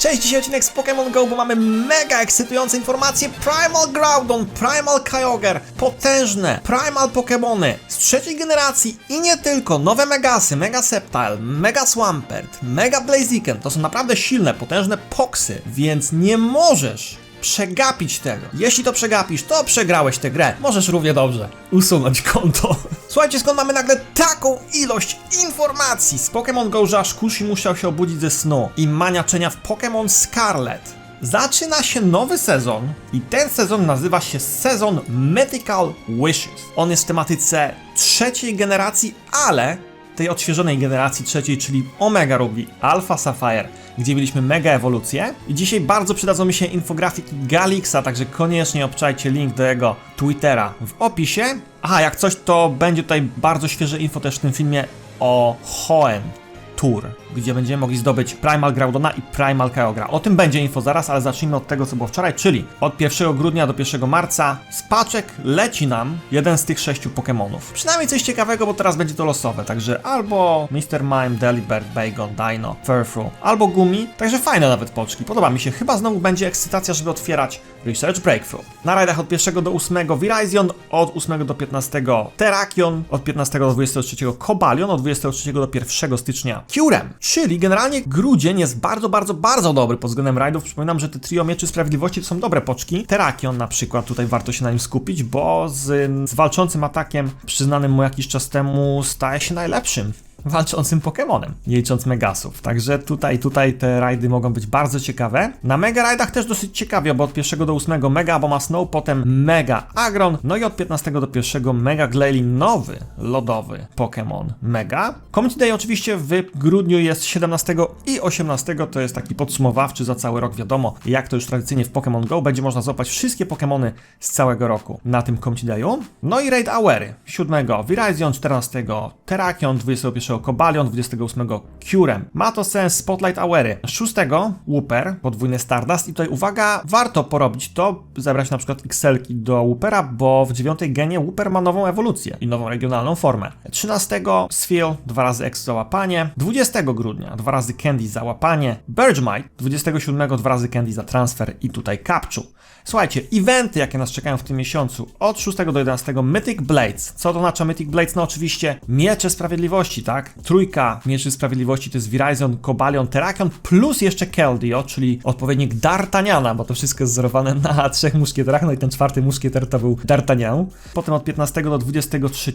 Cześć, dzisiaj odcinek z Pokémon GO, bo mamy mega ekscytujące informacje. Primal Groudon, Primal Kyogre, potężne Primal Pokémony z trzeciej generacji i nie tylko, nowe Megasy, Mega Sceptile, Mega Swampert, Mega Blaziken, to są naprawdę silne, potężne poksy, więc nie możesz przegapić tego. Jeśli to przegapisz, to przegrałeś tę grę. Możesz równie dobrze usunąć konto. Słuchajcie, skąd mamy nagle taką ilość informacji z Pokémon Go, że aż Kushi musiał się obudzić ze snu i maniaczenia w Pokémon Scarlet. Zaczyna się nowy sezon i ten sezon nazywa się sezon Mythical Wishes. On jest w tematyce trzeciej generacji, ale tej odświeżonej generacji trzeciej, czyli Omega Ruby, Alpha Sapphire, gdzie mieliśmy mega ewolucję. I dzisiaj bardzo przydadzą mi się infografiki Galixa, także koniecznie obczajcie link do jego Twittera w opisie. Aha, jak coś, to będzie tutaj bardzo świeże info też w tym filmie o Hoenn Tour, gdzie będziemy mogli zdobyć Primal Groudona i Primal Kyogre. O tym będzie info zaraz, ale zacznijmy od tego, co było wczoraj, czyli od 1 grudnia do 1 marca z paczek leci nam jeden z tych sześciu Pokémonów. Przynajmniej coś ciekawego, bo teraz będzie to losowe, także albo Mr. Mime, Delibird, Bagon, Dino, Furfru, albo Gumi, także fajne nawet poczki, podoba mi się. Chyba znowu będzie ekscytacja, żeby otwierać Research Breakthrough. Na rajdach od 1 do 8 Virizion, od 8 do 15 Terrakion, od 15 do 23 Cobalion, od 23 do 1 stycznia Curem. Czyli generalnie grudzień jest bardzo, bardzo, bardzo dobry pod względem rajdów. Przypominam, że te trio mieczy sprawiedliwości to są dobre poczki. Terrakion na przykład, tutaj warto się na nim skupić, bo z, z walczącym atakiem przyznanym mu jakiś czas temu staje się najlepszym walczącym Pokemonem, nie licząc Megasów. Także tutaj, tutaj te rajdy mogą być bardzo ciekawe. Na Mega rajdach też dosyć ciekawie, bo od 1 do 8 Mega Aboma Snow, potem Mega Agron, no i od 15 do 1 Mega Glalie, nowy lodowy Pokémon Mega. Community Day oczywiście w grudniu jest 17 i 18, to jest taki podsumowawczy za cały rok, wiadomo, jak to już tradycyjnie w Pokémon Go, będzie można złapać wszystkie Pokémony z całego roku na tym Community Dayu. No i Raid Awery, 7 Virizion, 14 Terrakion, 21 Cobalion, 28 Curem. Ma to sens Spotlight Awery. 6 Wooper, podwójny Stardust i tutaj uwaga, warto porobić to, zebrać na przykład XL-ki do Woopera, bo w 9 genie Wooper ma nową ewolucję i nową regionalną formę. 13 Sphere, dwa razy X za łapanie. 20 grudnia, dwa razy Candy za łapanie. Burgemite, 27 dwa razy Candy za transfer i tutaj Capczu. Słuchajcie, eventy, jakie nas czekają w tym miesiącu, od 6 do 11 Mythic Blades. Co to oznacza Mythic Blades? No oczywiście Miecze Sprawiedliwości, tak? Trójka Mieczy Sprawiedliwości to jest Virizion, Cobalion, Terrakion, plus jeszcze Keldeo, czyli odpowiednik D'Artagnana, bo to wszystko jest wzorowane na trzech muszkieterach, no i ten czwarty muszkieter to był D'Artagnan. Potem od 15 do 23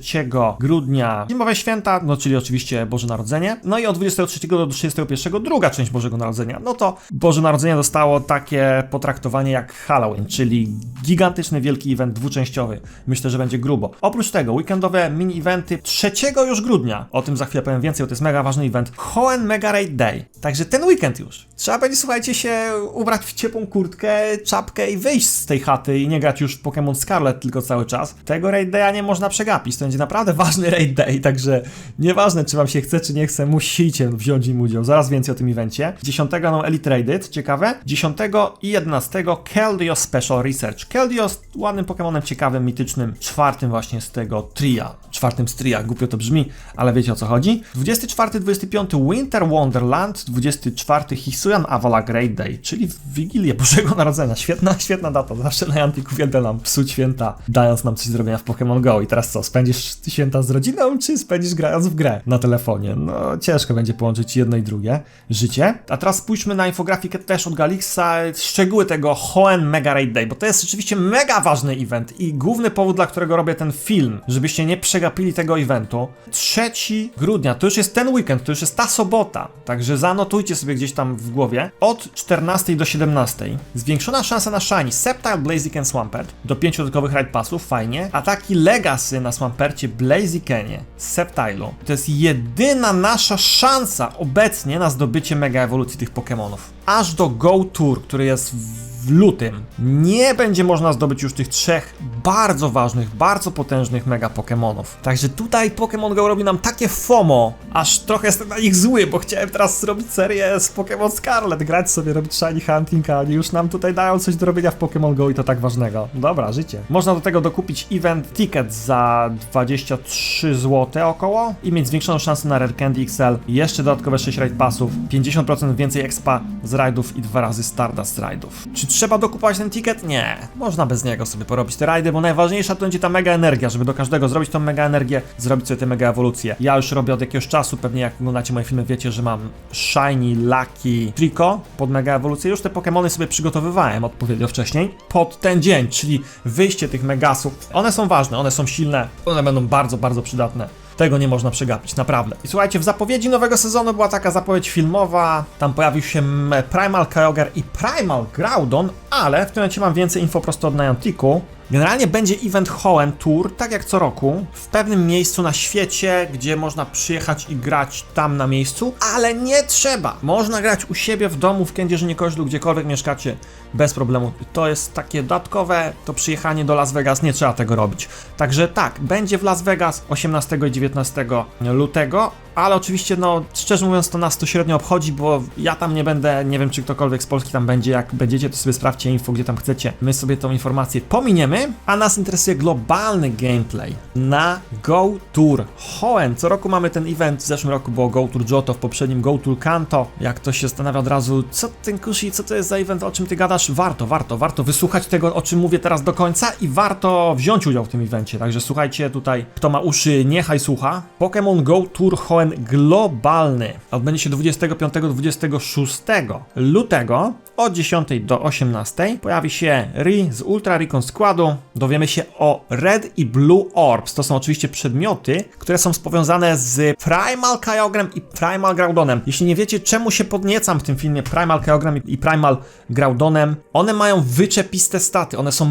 grudnia Zimowe Święta, no czyli oczywiście Boże Narodzenie. No i od 23 do 31 druga część Bożego Narodzenia. No to Boże Narodzenie dostało takie potraktowanie jak Halloween, czyli gigantyczny, wielki event dwuczęściowy. Myślę, że będzie grubo. Oprócz tego weekendowe mini-eventy 3 już grudnia. O tym za chwilę powiem więcej, bo to jest mega ważny event. Hoenn Mega Raid Day. Także ten weekend już. Trzeba będzie, słuchajcie, się ubrać w ciepłą kurtkę, czapkę i wyjść z tej chaty i nie grać już w Pokémon Scarlet tylko cały czas. Tego Raid Day'a nie można przegapić. To będzie naprawdę ważny Raid Day, także nieważne, czy wam się chce, czy nie chce, musicie wziąć im udział. Zaraz więcej o tym evencie. 10 no Elite Raided, ciekawe. 10 i 11 Keldeo Special Research. Keldeo jest ładnym Pokémonem, ciekawym, mitycznym, czwartym właśnie z tego tria. Czwartym z tria, głupio to brzmi, ale wiecie o co chodzi. 24-25 Winter Wonderland, 24 Hisuian Avala Great Day, czyli w Wigilię Bożego Narodzenia. Świetna, świetna data. Zawsze na Jantiku wieldę nam psuć święta, dając nam coś zrobienia w Pokémon Go. I teraz co, spędzisz święta z rodziną, czy spędzisz grając w grę na telefonie? No, ciężko będzie połączyć jedno i drugie życie. A teraz spójrzmy na infografikę też od Galixa, szczegóły tego Hoenn Mega Raid Day, bo to jest rzeczywiście mega ważny event i główny powód, dla którego robię ten film, żebyście nie przegapili tego eventu. 3 grudnia, to już jest ten weekend, to już jest ta sobota, także zanotujcie sobie gdzieś tam w głowie. Od 14 do 17 zwiększona szansa na Shiny, Sceptile, Blaziken, Swampert, do 5 dodatkowych Raid Passów, fajnie. Ataki Legacy na Swampercie, Blazikenie, Sceptilu. To jest jedyna nasza szansa obecnie na zdobycie mega ewolucji tych Pokémonów. Aż do Go Tour, który jest w w lutym nie będzie można zdobyć już tych trzech bardzo ważnych, bardzo potężnych mega Pokemonów. Także tutaj Pokémon Go robi nam takie FOMO, aż trochę jestem na nich zły, bo chciałem teraz zrobić serię z Pokémon Scarlet, grać sobie, robić shiny hunting, a oni już nam tutaj dają coś do robienia w Pokémon Go i to tak ważnego. Dobra, życie. Można do tego dokupić event ticket za 23 zł około i mieć zwiększoną szansę na Rare Candy XL, jeszcze dodatkowe 6 raid passów, 50% więcej expa z rajdów i dwa razy Stardust rajdów. Czy trzeba dokupować ten ticket? Nie. Można bez niego sobie porobić te rajdy, bo najważniejsza to będzie ta mega energia, żeby do każdego zrobić tą mega energię, zrobić sobie te mega ewolucje. Ja już robię od jakiegoś czasu, pewnie jak oglądacie moje filmy, wiecie, że mam Shiny, Lucky, Trico pod mega ewolucję. Już te Pokémony sobie przygotowywałem odpowiednio wcześniej pod ten dzień, czyli wyjście tych megasów. One są ważne, one są silne, one będą bardzo, bardzo przydatne. Tego nie można przegapić, naprawdę. I słuchajcie, w zapowiedzi nowego sezonu była taka zapowiedź filmowa, tam pojawił się Primal Kyogre i Primal Groudon, ale w tym momencie mam więcej info prosto od Nianticu. Generalnie będzie event Hoenn Tour, tak jak co roku, w pewnym miejscu na świecie, gdzie można przyjechać i grać tam na miejscu, ale nie trzeba. Można grać u siebie w domu, w Kędzierzynie Koźlu, gdziekolwiek mieszkacie, bez problemu. To jest takie dodatkowe, to przyjechanie do Las Vegas, nie trzeba tego robić. Także tak, będzie w Las Vegas 18 i 19 lutego, ale oczywiście, no, szczerze mówiąc, to nas to średnio obchodzi, bo ja tam nie będę, nie wiem, czy ktokolwiek z Polski tam będzie. Jak będziecie, to sobie sprawdźcie info, gdzie tam chcecie. My sobie tą informację pominiemy, a nas interesuje globalny gameplay na Go Tour Hoenn. Co roku mamy ten event, w zeszłym roku było Go Tour Johto, w poprzednim Go Tour Kanto. Jak ktoś się zastanawia od razu, co ten Kushi, co to jest za event, o czym ty gadasz? Warto, warto, warto wysłuchać tego, o czym mówię teraz do końca i warto wziąć udział w tym evencie. Także słuchajcie tutaj, kto ma uszy, niechaj słucha. Pokémon Go Tour Hoenn globalny odbędzie się 25-26 lutego od 10 do 18. Pojawi się Ri z Ultra Recon Składu. Dowiemy się o Red i Blue Orbs. To są oczywiście przedmioty, które są powiązane z Primal Kyogrem i Primal Graudonem. Jeśli nie wiecie, czemu się podniecam w tym filmie Primal Kyogrem i Primal Graudonem, one mają wyczepiste staty. One są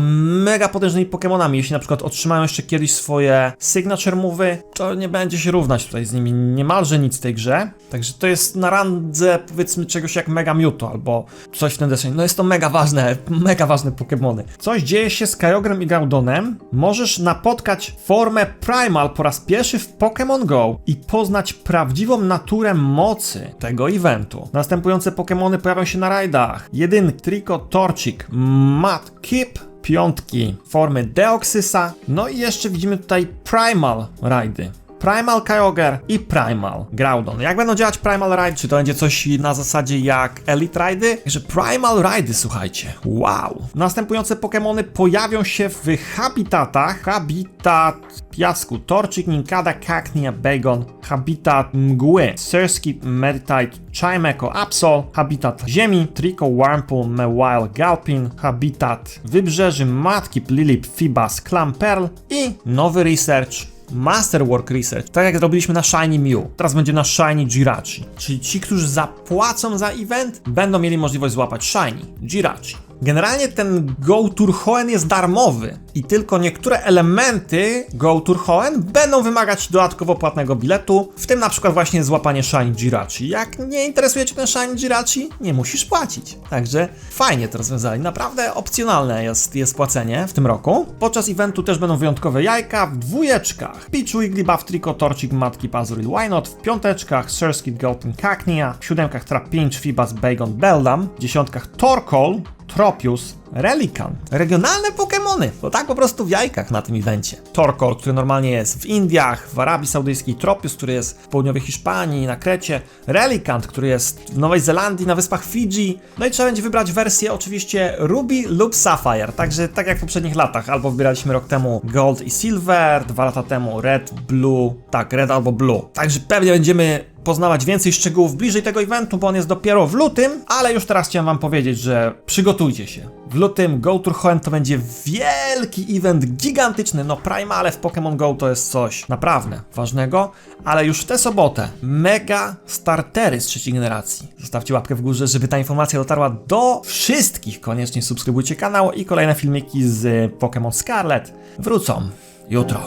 mega potężnymi Pokémonami. Jeśli na przykład otrzymają jeszcze kiedyś swoje signature move'y, to nie będzie się równać tutaj z nimi niemalże nic w tej grze. Także to jest na randze powiedzmy czegoś jak Mega Mewtwo albo coś w ten deseń. No jest to mega ważne, mega ważne Pokémony. Coś dzieje się z Kyogrem i Gaudonem. Możesz napotkać formę Primal po raz pierwszy w Pokémon Go i poznać prawdziwą naturę mocy tego eventu. Następujące Pokémony pojawią się na rajdach. Jedynki, Trico, Torchic, Mat, Kip, piątki formy Deoxysa, no i jeszcze widzimy tutaj Primal rajdy. Primal Kyogre i Primal Groudon. Jak będą działać Primal Ride? Czy to będzie coś na zasadzie jak Elite Ridy? Że Primal Ridy, słuchajcie. Wow. Następujące Pokémony pojawią się w habitatach. Habitat piasku, Torchic, Ninkada, Cacnea, Bagon, Habitat mgły, Surskit, Meditite, Chimeco, Absol, Habitat ziemi, Trico, Wurmple, Mewile, Galpin, Habitat wybrzeży, Matki, Lilip, Fibas, Clamperl i nowy research Masterwork Research, tak jak zrobiliśmy na Shiny Mew. Teraz będzie na Shiny Jirachi. Czyli ci, którzy zapłacą za event, będą mieli możliwość złapać Shiny Jirachi. Generalnie ten Go Tour Hoenn jest darmowy i tylko niektóre elementy Go Tour Hoenn będą wymagać dodatkowo płatnego biletu, w tym na przykład właśnie złapanie Shiny Jirachi. Jak nie interesuje Cię ten Shiny Jirachi, nie musisz płacić. Także fajnie to rozwiązali. Naprawdę opcjonalne jest, jest płacenie w tym roku. Podczas eventu też będą wyjątkowe jajka w dwójeczkach. Peach, Wigglybuff, Trico, Torchic, Matki, Pazuril, Wynot. W piąteczkach Surskit, Golden Cacnea. W siódemkach Trapinch, Fibas, Bagon, Beldam. W dziesiątkach Torkoal, Tropius, Relican. Regionalne Pokémony, bo tak po prostu w jajkach na tym evencie. Torkoal, który normalnie jest w Indiach, w Arabii Saudyjskiej, Tropius, który jest w południowej Hiszpanii, na Krecie, Relicant, który jest w Nowej Zelandii, na wyspach Fidżi. No i trzeba będzie wybrać wersję oczywiście Ruby lub Sapphire, także tak jak w poprzednich latach, albo wybieraliśmy rok temu Gold i Silver, dwa lata temu Red, Blue, tak, Red albo Blue. Także pewnie będziemy poznawać więcej szczegółów bliżej tego eventu, bo on jest dopiero w lutym, ale już teraz chciałem wam powiedzieć, że przygotujcie się. W lutym Go Tour Hoenn to będzie wielki event, gigantyczny, no Primale w Pokémon Go to jest coś naprawdę ważnego, ale już w tę sobotę mega startery z trzeciej generacji. Zostawcie łapkę w górze, żeby ta informacja dotarła do wszystkich. Koniecznie subskrybujcie kanał i kolejne filmiki z Pokémon Scarlet wrócą jutro.